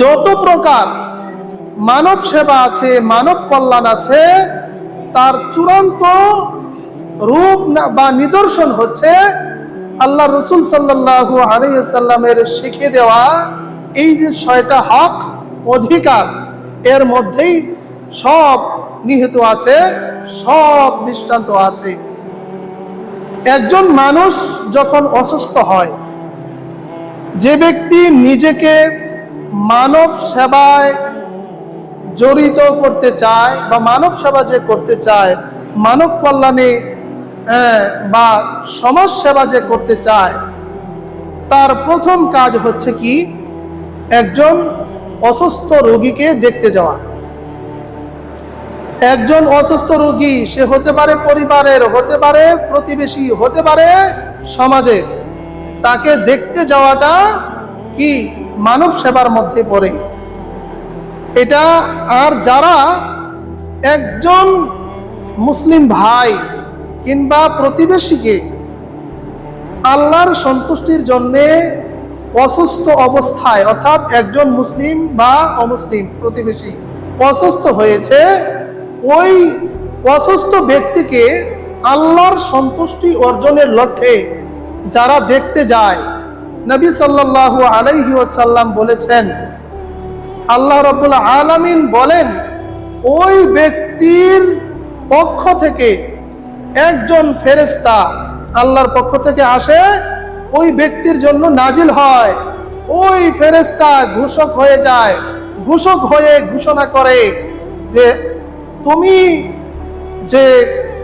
যত প্রকার মানব সেবা আছে, মানব কল্যাণ আছে, তার চূড়ান্ত রূপ বা নিদর্শন হচ্ছে আল্লাহ রসুল সাল্লাহ আলাইসাল্লামের শিখে দেওয়া এই যে ছয়টা হক, অধিকার, এর মধ্যেই সব নিহিত আছে, সব দৃষ্টান্ত আছে। একজন মানুষ যখন অসুস্থ হয় যে ব্যক্তি নিজেকে মানব সেবায় জড়িত করতে চায় বা মানব সেবা যে করতে চায়, মানব কল্যাণে বা সমাজ সেবা যে করতে চায়, তার প্রথম কাজ হচ্ছে কি? একজন অসুস্থ রোগীকে দেখতে যাওয়া। একজন অসুস্থ রোগী, সে হতে পারে পরিবারের, হতে পারে প্রতিবেশী, হতে পারে সমাজের। তাকে দেখতে যাওয়াটা কি মানব সেবার মধ্যে পড়ে? এটা আর যারা একজন মুসলিম ভাই কিংবা প্রতিবেশীকে আল্লাহর সন্তুষ্টির জন্যে অসুস্থ অবস্থায়, অর্থাৎ একজন মুসলিম বা অমুসলিম প্রতিবেশী অসুস্থ হয়েছে, ওই অসুস্থ ব্যক্তিকে আল্লাহর সন্তুষ্টি অর্জনের লক্ষ্যে যারা দেখতে যায়, নবী সাল্লাল্লাহু আলাইহি ওয়াসাল্লাম বলেছেন, আল্লাহ রব্বুল আলামিন বলেন, ওই ব্যক্তির পক্ষ থেকে একজন ফেরেস্তা আল্লাহর পক্ষ থেকে আসে, ওই ব্যক্তির জন্য নাজিল হয়। ওই ফেরেস্তা ঘোষক হয়ে যায়, ঘোষক হয়ে ঘোষণা করে যে, তুমি যে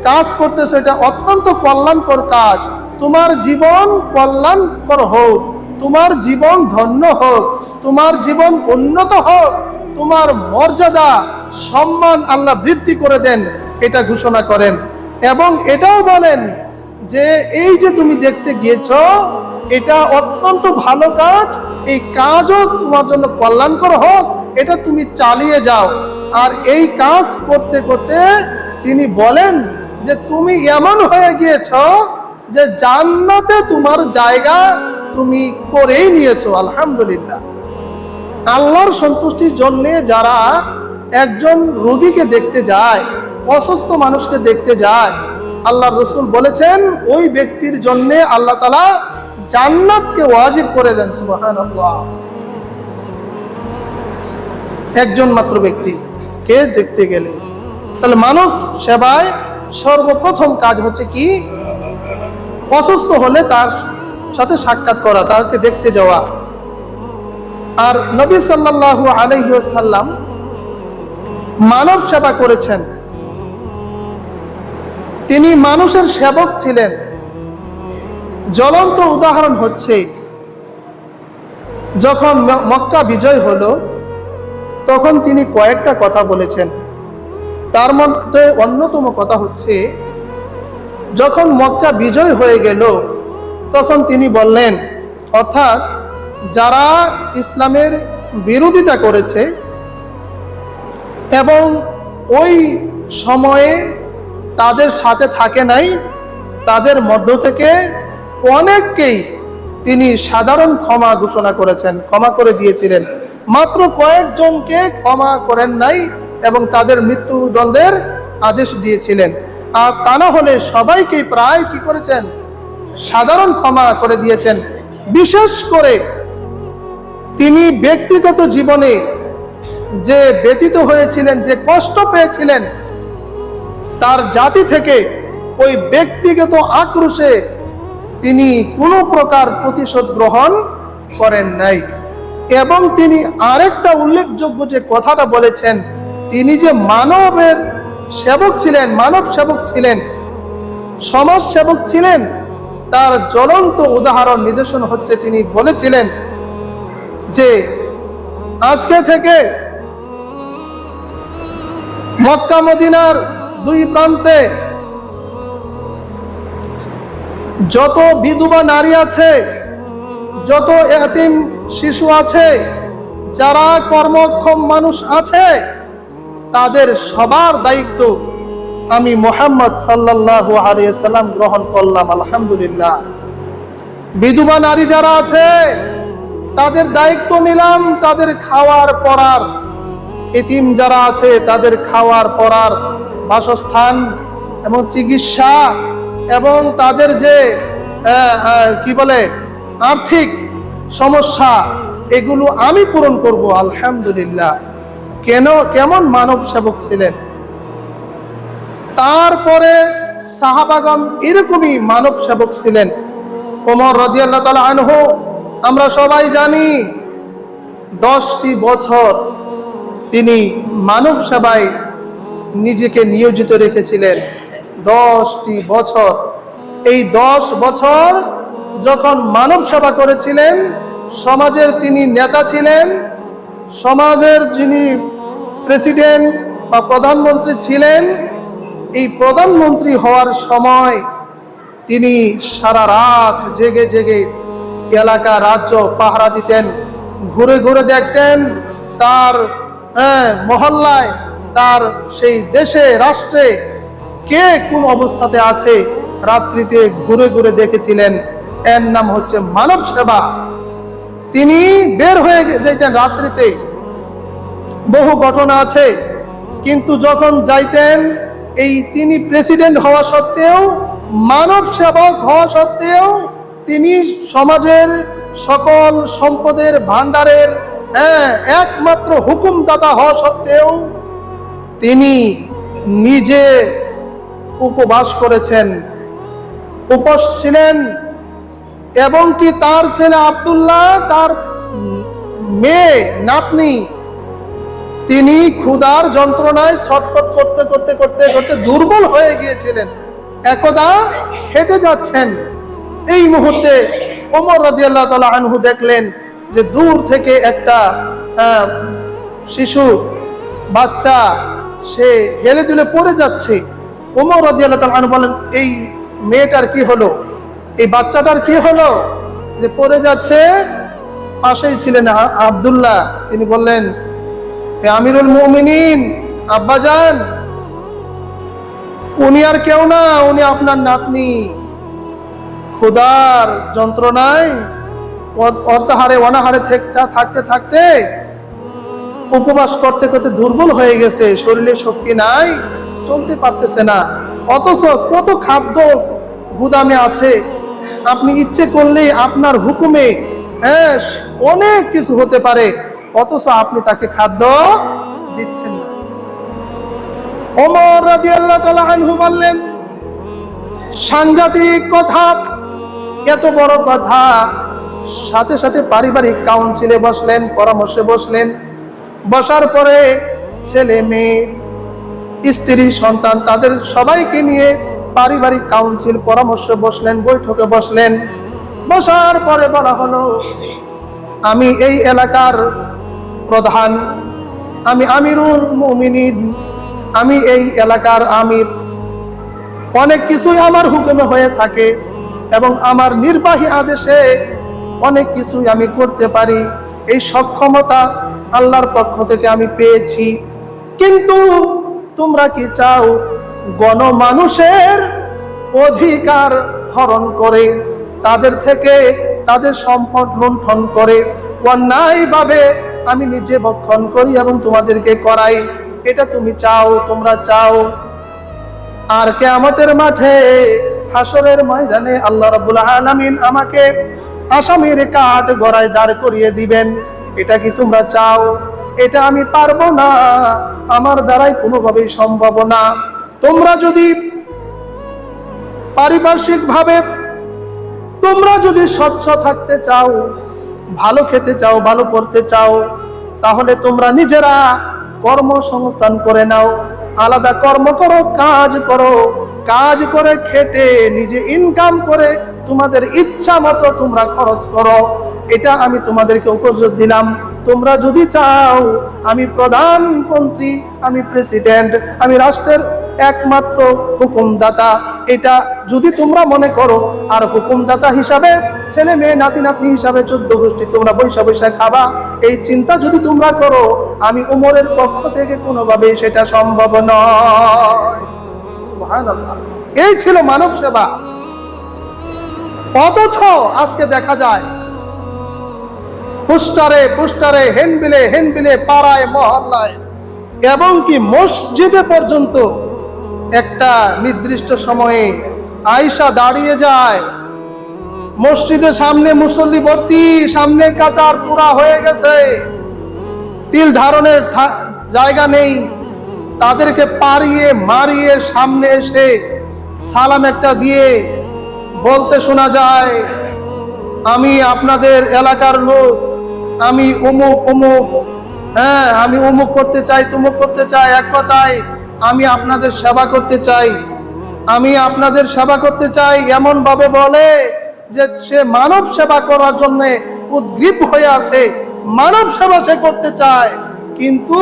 কাজ করতেছো, এটা অত্যন্ত কল্যাণকর কাজ। তোমার জীবন কল্যাণকর হোক, তোমার জীবন ধন্য হোক, তোমার জীবন উন্নত হোক, তোমার মর্যাদা, সম্মান আল্লাহ বৃদ্ধি করে দেন, এটা ঘোষণা করেন। এবং এটাও বলেন যে এই যে তুমি দেখতে গিয়েছ, এটা অত্যন্ত ভালো কাজ, এই কাজও তোমার জন্য কল্যাণকর হোক, এটা তুমি চালিয়ে যাও। আর এই কাজ করতে করতে তিনি বলেন যে তুমি এমন হয়ে গিয়েছ যে জান্নাতে তোমার জায়গা তুমি করেই নিয়েছো, আলহামদুলিল্লাহ। আল্লাহর সন্তুষ্টির জন্য যারা একজন রোগীকে দেখতে যায়, অসুস্থ মানুষকে দেখতে যায় আল্লাহ রসুল বলেছেন, ওই ব্যক্তির জন্য আল্লাহ তালা জান্নাতকে ওয়াজিব করে দেন সুবাহান একজন মাত্র ব্যক্তি, কে দেখতে গেলে? তাহলে মানব সেবায় সর্বপ্রথম কাজ হচ্ছে কি? অসুস্থ হলে তার সাথে সাক্ষাৎ করা, তাকে দেখতে যাওয়া। আর নবী সাল্লাল্লাহু আলাইহি সাল্লাম মানব সেবা করেছেন। তিনি মানুষের সেবক ছিলেন। জ্বলন্ত উদাহরণ হচ্ছে, যখন মক্কা বিজয় হলো, তখন তিনি কয়েকটা কথা বলেছেন। তার মধ্যে অন্যতম কথা হচ্ছে যখন মক্কা বিজয় হয়ে গেল, তখন তিনি বললেন, অর্থাৎ যারা ইসলামের বিরোধিতা করেছে এবং ওই সময়ে তাদের সাথে থাকে নাই, তাদের মধ্য থেকে অনেককেই তিনি সাধারণ ক্ষমা ঘোষণা করেছেন, ক্ষমা করে দিয়েছিলেন। মাত্র কয়েকজনকে ক্ষমা করেন নাই এবং তাদের মৃত্যুদণ্ডের আদেশ দিয়েছিলেন। আর তা না হলে সবাইকে প্রায় কি করেছেন? সাধারণ ক্ষমা করে দিয়েছেন। বিশেষ করে তিনি ব্যক্তিগত জীবনে যে ব্যতীত হয়েছিলেন, যে কষ্ট পেয়েছিলেন, তার জাতি থেকে ওই ব্যক্তিগত আক্রোশে তিনি কোনো প্রকার প্রতিশোধ গ্রহণ করেন নাই। এবং তিনি আরেকটা উল্লেখযোগ্য যে কথাটা বলেছেন, তিনি যে মানবের সেবক ছিলেন, মানব সেবক ছিলেন, সমাজ সেবক ছিলেন। তার জ্বলন্ত উদাহরণ নিদর্শন হচ্ছে তিনি বলেছিলেন যে, আজকে থেকে মক্কা মদিনার দুই প্রান্তে যত বিধবা নারী আছে, যত এতিম শিশু আছে, যারা কর্মক্ষম মানুষ আছে তাদের সবার দায়িত্ব আমি মোহাম্মদ সাল্লাল্লাহু আলাইহি সাল্লাম গ্রহণ করলাম, আলহামদুলিল্লাহ। বিধবা নারী যারা আছে, তাদের দায়িত্ব নিলাম, তাদের খাওয়ার পড়ার এতিম যারা আছে, তাদের খাওয়ার পড়ার বাসস্থান এবং চিকিৎসা এবং তাদের যে কি বলে, আর্থিক সমস্যা, এগুলো আমি পূরণ করব, আলহামদুলিল্লাহ। কেন, কেমন মানব সেবক ছিলেন? তারপরে সাহাবাগন এরকমই মানব সেবক ছিলেন। ওমর রাদিয়াল্লাহু তাআলা আনহু, আমরা সবাই জানি দশটি বছর তিনি মানব সেবায় নিজেকে নিয়োজিত রেখেছিলেন। দশটি বছর। এই দশ বছর যখন মানব সেবা করেছিলেন, সমাজের তিনি নেতা ছিলেন, সমাজের যিনি প্রেসিডেন্ট বা প্রধানমন্ত্রী ছিলেন এই প্রধানমন্ত্রী হওয়ার সময় তিনি সারা রাত জেগে জেগে এলাকা রাজ্য পাহারা দিতেন ঘুরে ঘুরে দেখতেন তার হ্যাঁ, মহল্লায় তার সেই দেশে রাষ্ট্রে কে কোন অবস্থাতে আছে রাত্রিতে ঘুরে ঘুরে দেখেছিলেন। এর নাম হচ্ছে মানব সেবা তিনি বের হয়ে যেতেন রাত্রিতে। বহু ঘটনা আছে। কিন্তু যখন যাইতেন, এই তিনি প্রেসিডেন্ট হওয়া সত্ত্বেও, মানব সেবক হওয়া সত্ত্বেও, তিনি সমাজের সকল সম্পদের ভান্ডারের হ্যাঁ একমাত্র হুকুমদাতা হওয়া সত্ত্বেও, তিনি নিজে উপবাস করেছেন। উপোস ছিলেন এবং কি তার ছেলে আব্দুল্লাহ, তার মেয়ে নাতনি তিনি ক্ষুধার যন্ত্রণায় ছটফট করতে করতে করতে করতে দুর্বল হয়ে গিয়েছিলেন। একদা হেঁটে যাচ্ছেন। এই মুহূর্তে ওমর রাদিয়াল্লাহু তাআলা আনহু দেখলেন যে দূর থেকে একটা শিশু, বাচ্চা, সে হেলে দুলে পড়ে যাচ্ছে। ওমর রাদিয়াল্লাহু তাআলা আনহু বলেন, এই মেয়েটার কি হলো? এই বাচ্চাটার কি হলো? যে পড়ে যাচ্ছে, পাশেই ছিলেন আব্দুল্লাহ। তিনি বললেন হে আমিরুল মুমিনিন আব্বাজান উনি আর কেউ না, উনি আপনার নাতনি। ক্ষুধার যন্ত্রণায় অর্ধাহারে, অনাহারে থেক- থাকতে থাকতে উপবাস করতে করতে দুর্বল হয়ে গেছে, শরীরে শক্তি নাই, চলতে পারতেছে না। অথচ কত খাদ্য গুদামে আছে, আপনি ইচ্ছে করলে আপনার হুকুমে হ্যাঁ অনেক কিছু হতে পারে। অথচ আপনি তাকে খাদ্য দিচ্ছেন না। ওমর রাদিয়াল্লাহু তাআলা বললেন, সাংঘাতিক কথা, এত বড় কথা। সাথে সাথে পারিবারিক কাউন্সিলে বসলেন, পরামর্শে বসলেন। বসার পরে ছেলে, মেয়ে, স্ত্রী, সন্তান, তাদের সবাইকে নিয়ে পারিবারিক কাউন্সিল পরামর্শে বসলেন, বৈঠকে বসলেন। বসার পরে বলা হলো, আমি এই এলাকার প্রধান। আমি আমিরুল মুমিনিন, আমি এই এলাকার আমির। অনেক কিছুই আমার হুকুমে হয়ে থাকে এবং আমার নির্বাহী আদেশে অনেক কিছুই আমি করতে পারি। এই সক্ষমতা আল্লাহর পক্ষ থেকে আমি পেয়েছি। কিন্তু তোমরা কি চাও গণমানুষের অধিকার হরণ করে, তাদের থেকে তাদের সম্পদ লুণ্ঠন করে, অন্যায়ভাবে আমি নিজে ভক্ষণ করি এবং তোমাদেরকে করাই। এটা তুমি চাও, তোমরা চাও। আর কেয়ামতের মাঠে হাসরের ময়দানে আল্লাহ রাব্বুল আলামিন আমাকে আসামির কাঠ গড়ায় দাঁড় করিয়ে দিবেন। এটা কি তোমরা চাও? এটা আমি পারব না। আমার দ্বারাই কোনোভাবেই সম্ভব না। তোমরা যদি পারিপার্শ্বিক ভাবে তোমরা যদি স্বচ্ছ থাকতে চাও ভালো খেতে চাও, ভালো পড়তে চাও, তাহলে তোমরা নিজেরা কর্মসংস্থান করে নাও। আলাদা কর্ম করো, কাজ করো। কাজ করে খেটে নিজে ইনকাম করে তোমাদের ইচ্ছা মতো তোমরা খরচ করো। এটা আমি তোমাদেরকে উপদেশ দিলাম। তোমরা যদি চাও, আমি প্রধানমন্ত্রী, আমি প্রেসিডেন্ট আমি রাষ্ট্রের একমাত্র হুকুমদাতা এটা যদি তোমরা মনে করো, আর হুকুমদাতা হিসাবে, ছেলে মেয়ে, নাতি, নাতনি হিসাবে, চোদ্দ গোষ্ঠী, তোমরা বৈশা বৈশা খাবা, এই চিন্তা যদি তোমরা করো, আমি উমরের পক্ষ থেকে কোনোভাবে সেটা সম্ভব নয়। এই ছিল মানব সেবা। অথচ আজকে দেখা যায়, পোস্টারে পোস্টারে, হেনবিলে হেনবিলে, পাড়ায়, মহল্লায়, এবং কি মসজিদে পর্যন্ত একটা নির্দিষ্ট সময়ে আয়সা দাঁড়িয়ে যায়। মসজিদের সামনে মুসল্লি ভর্তি, সামনের কাচার পুরা হয়ে গেছে। তিল ধারণের জায়গা নেই। তাদেরকে পারিয়ে মারিয়ে সামনে এসে সালাম একটা দিয়ে বলতে শোনা যায়, আমি আপনাদের এলাকার লোক। আমি অমুক অমুক হ্যাঁ আমি অমুক করতে চাই, তুমুক করতে চাই। এক কথায় আমি আপনাদের সেবা করতে চাই। আমি আপনাদের সেবা করতে চাই। এমন ভাবে বলে যে সে মানব সেবা করার জন্য উদ্গ্রীব হয়ে আছে। মানব সেবা সে করতে চায়। কিন্তু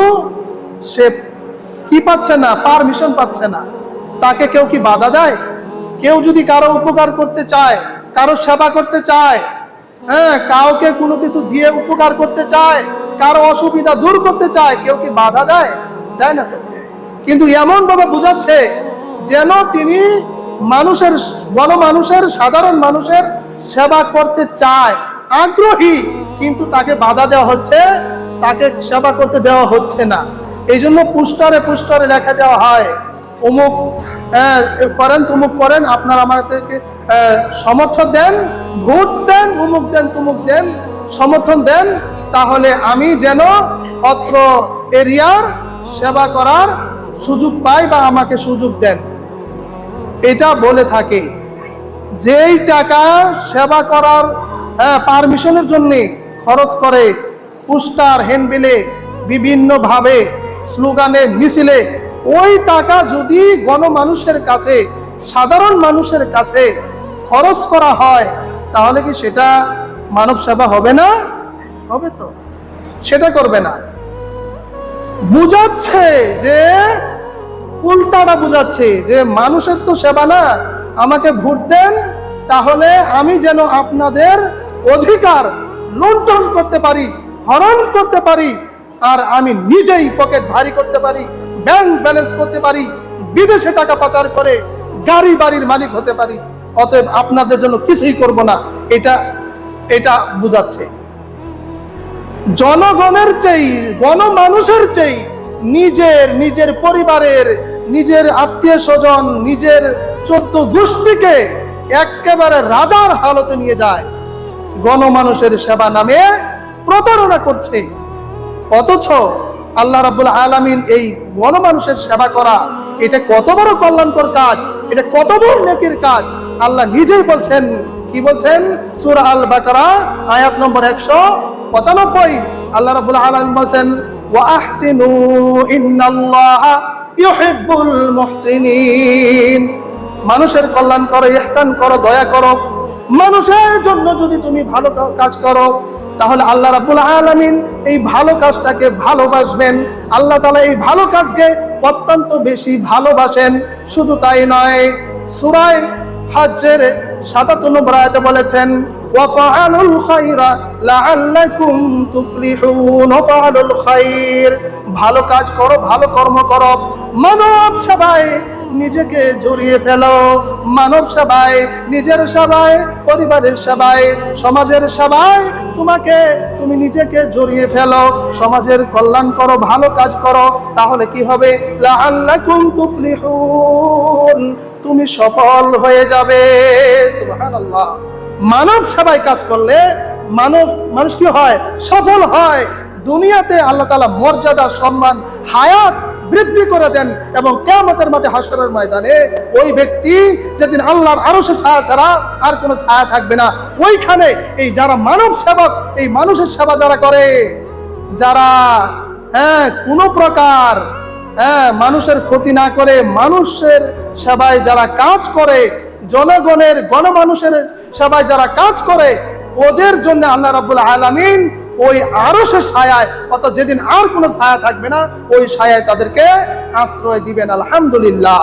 সে কি পাচ্ছে না, পারমিশন পাচ্ছে না। তাকে কেউ কি বাধা দেয়? কেউ যদি কারও উপকার করতে চায়, কারও সেবা করতে চায় হ্যাঁ কাউকে কোনো কিছু দিয়ে উপকার করতে চায়, কারও অসুবিধা দূর করতে চায়, কেউ কি বাধা দেয়? দেয় না তো? কিন্তু এমন ভাবে বুঝাচ্ছে যেন তিনি মানুষের গণমানুষের সাধারণ মানুষের সেবা করতে চায় আগ্রহী কিন্তু তাকে বাধা দেওয়া হচ্ছে তাকে সেবা করতে দেওয়া হচ্ছে না। এই জন্য পুস্টারে পুস্টারে লেখা দেওয়া হয় অমুক আহ, করেন তুমুক করেন আপনার আমাদেরকে সমর্থন দেন ভোট দেন উমুক দেন তুমুক দেন সমর্থন দেন তাহলে আমি যেন অত্র এরিয়ার সেবা করার সুযোগ পাই বা আমাকে সুযোগ দেন। এটা বলে থাকে, যেই টাকা সেবা করার পারমিশনের জন্য খরচ করে, পুস্টার, হ্যান্ডবিলে, বিভিন্নভাবে স্লোগানে, মিছিলে, ওই টাকা যদি গণমানুষের কাছে, সাধারণ মানুষের কাছে খরচ করা হয়, তাহলে কি সেটা মানব সেবা হবে না? হবে তো। সেটা করবে না। বুঝাচ্ছে যে উল্টাটা বুঝাচ্ছে যে মানুষের তো সেবা না, আমাকে ভোট দেন, তাহলে আমি যেন আপনাদের অধিকার লুণ্ঠন করতে পারি, হরণ করতে পারি, আর আমি নিজেই পকেট ভারী করতে পারি, ব্যাংক ব্যালেন্স করতে পারি, বিদেশে টাকা পাচার করে গাড়ি বাড়ির মালিক হতে পারি। অতএব আপনাদের জন্য কিছুই করব না, এটা এটা বুঝাচ্ছে। জনগণের চেয়ে, গণমানুষের চেয়ে নিজের নিজের পরিবারের নিজের আত্মীয় স্বজন, নিজের চোদ্দ গোষ্ঠীকে একেবারে রাজার হালতে নিয়ে যায়। গণমানুষের সেবা নামে প্রতারণা করছে। অথচ আল্লাহ রাব্বুল আলামিন এই গণমানুষের সেবা করা, এটা কত বড় কল্যাণকর কাজ, এটা কত বড় নেকির কাজ। আল্লাহ নিজেই বলছেন, কি বলছেন? সূরা আল বাকারা আয়াত নম্বর একশো পঁচানব্বই। আল্লাহ রাব্বুল আলামিন বলছেন, ওয়া আহসিনু ইন্নাল্লাহা ইউহিব্বুল মুহসিনিন। মানুষের কল্যাণ করো, ইহসান করো, দয়া করো। মানুষের জন্য যদি তুমি ভালো কাজ করো, তাহলে আল্লাহ রাব্বুল আলামিন এই ভালো কাজটাকে ভালোবাসবেন। আল্লাহ তাআলা এই ভালো কাজকে অত্যন্ত বেশি ভালোবাসেন। শুধু তাই নয়, সূরায় হজ্জের 77 নম্বর আয়াতে বলেছেন ওয়াফাআলুল খায়রা লাআল্লাকুম তুফলিহুন ওয়াফাআলুল খায়র ভালো কাজ করো, ভালো কর্ম করো। মানব সেবায় নিজেকে জড়িয়ে ফেলো। মানব সেবায় নিজের সেবায় পরিবারের সেবায় সমাজের সেবায় তোমাকে, তুমি নিজেকে জড়িয়ে ফেলো। সমাজের কল্যাণ করো, ভালো কাজ করো, তাহলে কি হবে? লাআল্লাকুম তুফলিহুন, তুমি সফল হয়ে যাবে। সুবহানাল্লাহ। মানব সেবায় কাজ করলে মানব, মানুষ কি হয়? সফল হয়। দুনিয়াতে আল্লাহ তাআলা মর্যাদা, সম্মান, হায়াত বৃদ্ধি করে দেন এবং কেয়ামতের মাঠে হাসরের ময়দানে ওই ব্যক্তি যেদিন আল্লাহর আরও সে ছায়া ছাড়া আর কোনো ছায়া থাকবে না। ওইখানে এই যারা মানব সেবক, এই মানুষের সেবা যারা করে, যারা হ্যাঁ কোনো প্রকার হ্যাঁ মানুষের ক্ষতি না করে মানুষের সেবায় যারা কাজ করে, জনগণের, গণমানুষের সেবায় যারা কাজ করে, ওদের জন্য আল্লাহ রাবুল আলমিন ওই আরও সে ছায়ায়, অর্থাৎ যেদিন আর কোনো ছায়া থাকবে না, ওই ছায়ায় তাদেরকে আশ্রয় দিবেন। আলহামদুলিল্লাহ।